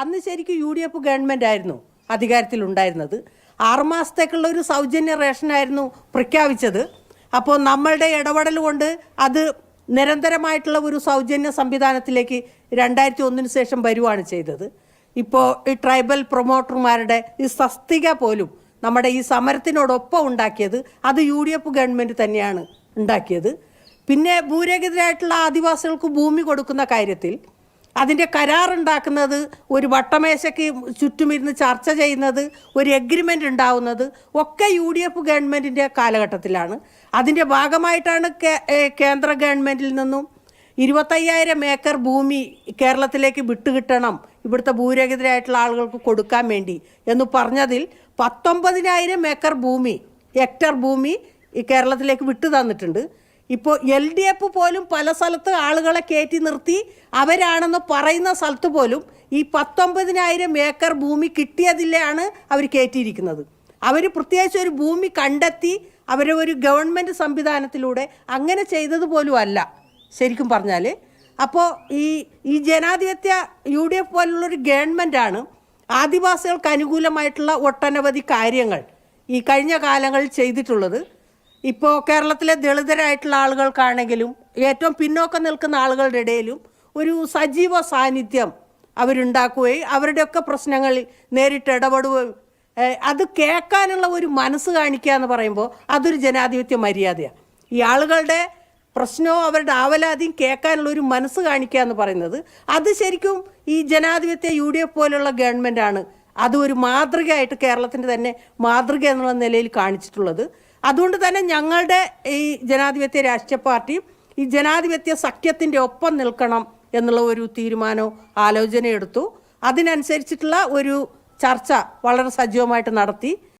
അന്ന് ശരിക്കും U D F government ആയിരുന്നു അധികാരത്തിലുണ്ടായിരുന്നത്. ആറുമാസത്തേക്കുള്ള ഒരു സൗജന്യ റേഷനായിരുന്നു പ്രഖ്യാപിച്ചത്. അപ്പോൾ നമ്മളുടെ ഇടപെടൽ കൊണ്ട് അത് നിരന്തരമായിട്ടുള്ള ഒരു സൗജന്യ സംവിധാനത്തിലേക്ക് രണ്ടായിരത്തി ഒന്നിന് ശേഷം വരുവാണ് ചെയ്തത്. ഇപ്പോൾ ഈ ട്രൈബൽ പ്രൊമോട്ടർമാരുടെ ഈ സസ്തിക പോലും നമ്മുടെ ഈ സമരത്തിനോടൊപ്പം ഉണ്ടാക്കിയത് അത് യു ഡി എഫ് ഗവൺമെന്റ് തന്നെയാണ് ഉണ്ടാക്കിയത്. പിന്നെ ഭൂരഹിതരായിട്ടുള്ള ആദിവാസികൾക്ക് ഭൂമി കൊടുക്കുന്ന കാര്യത്തിൽ അതിന്റെ കരാറുണ്ടാക്കുന്നത് ഒരു വട്ടമേശയ്ക്ക് ചുറ്റുമിരുന്ന് ചർച്ച ചെയ്യുന്നത് ഒരു എഗ്രിമെന്റ് ഉണ്ടാവുന്നത് ഒക്കെ യു ഡി എഫ് ഗവൺമെന്റിന്റെ കാലഘട്ടത്തിലാണ്. അതിന്റെ ഭാഗമായിട്ടാണ് കേന്ദ്ര ഗവൺമെന്റിൽ നിന്നും ഇരുപത്തയ്യായിരം ഏക്കർ ഭൂമി കേരളത്തിലേക്ക് വിട്ടുകിട്ടണം ഇവിടുത്തെ ഭൂരഹിതരായിട്ടുള്ള ആളുകൾക്ക് കൊടുക്കാൻ വേണ്ടി എന്ന് പറഞ്ഞതിൽ പത്തൊമ്പതിനായിരം ഏക്കർ ഭൂമി ഹെക്ടർ ഭൂമി കേരളത്തിലേക്ക് വിട്ടു തന്നിട്ടുണ്ട് ഇപ്പോൾ എൽ ഡി എഫ് പോലും പല സ്ഥലത്ത് ആളുകളെ കയറ്റി നിർത്തി അവരാണെന്ന് പറയുന്ന സ്ഥലത്ത് പോലും ഈ പത്തൊമ്പതിനായിരം ഏക്കർ ഭൂമി കിട്ടിയതിലാണ് അവർ കയറ്റിയിരിക്കുന്നത് അവർ പ്രത്യേകിച്ച് ഒരു ഭൂമി കണ്ടെത്തി അവരെ ഒരു ഗവൺമെന്റ് സംവിധാനത്തിലൂടെ അങ്ങനെ ചെയ്തത് പോലും അല്ല ശരിക്കും പറഞ്ഞാൽ അപ്പോൾ ഈ ഈ ജനാധിപത്യ യു ഡി എഫ് പോലുള്ളൊരു ഗവൺമെന്റാണ് ആദിവാസികൾക്ക് അനുകൂലമായിട്ടുള്ള ഒട്ടനവധി കാര്യങ്ങൾ ഈ കഴിഞ്ഞ കാലങ്ങളിൽ ചെയ്തിട്ടുള്ളത്. ഇപ്പോൾ കേരളത്തിലെ ദളിതരായിട്ടുള്ള ആളുകൾക്കാണെങ്കിലും ഏറ്റവും പിന്നോക്കം നിൽക്കുന്ന ആളുകളുടെ ഇടയിലും ഒരു സജീവ സാന്നിധ്യം അവരുണ്ടാക്കുകയും അവരുടെയൊക്കെ പ്രശ്നങ്ങളിൽ നേരിട്ട് ഇടപെടുകയും അത് കേൾക്കാനുള്ള ഒരു മനസ്സ് കാണിക്കുക എന്ന് പറയുമ്പോൾ അതൊരു ജനാധിപത്യ മര്യാദയാണ് ഈ ആളുകളുടെ പ്രശ്നവും അവരുടെ ആവലാതിയും കേൾക്കാനുള്ള ഒരു മനസ്സ് കാണിക്കുക എന്ന് പറയുന്നത് അത് ശരിക്കും ഈ ജനാധിപത്യ യു ഡി എഫ് പോലുള്ള ഗവൺമെന്റാണ് അത് ഒരു മാതൃകയായിട്ട് കേരളത്തിന്റെ തന്നെ മാതൃക എന്നുള്ള നിലയിൽ കാണിച്ചിട്ടുള്ളത്. അതുകൊണ്ട് തന്നെ ഞങ്ങളുടെ ഈ ജനാധിപത്യ രാഷ്ട്രീയ പാർട്ടിയും ഈ ജനാധിപത്യ സഖ്യത്തിന്റെ ഒപ്പം നിൽക്കണം എന്നുള്ള ഒരു തീരുമാനവും ആലോചന എടുത്തു. അതിനനുസരിച്ചിട്ടുള്ള ഒരു ചർച്ച വളരെ സജീവമായിട്ട് നടത്തി.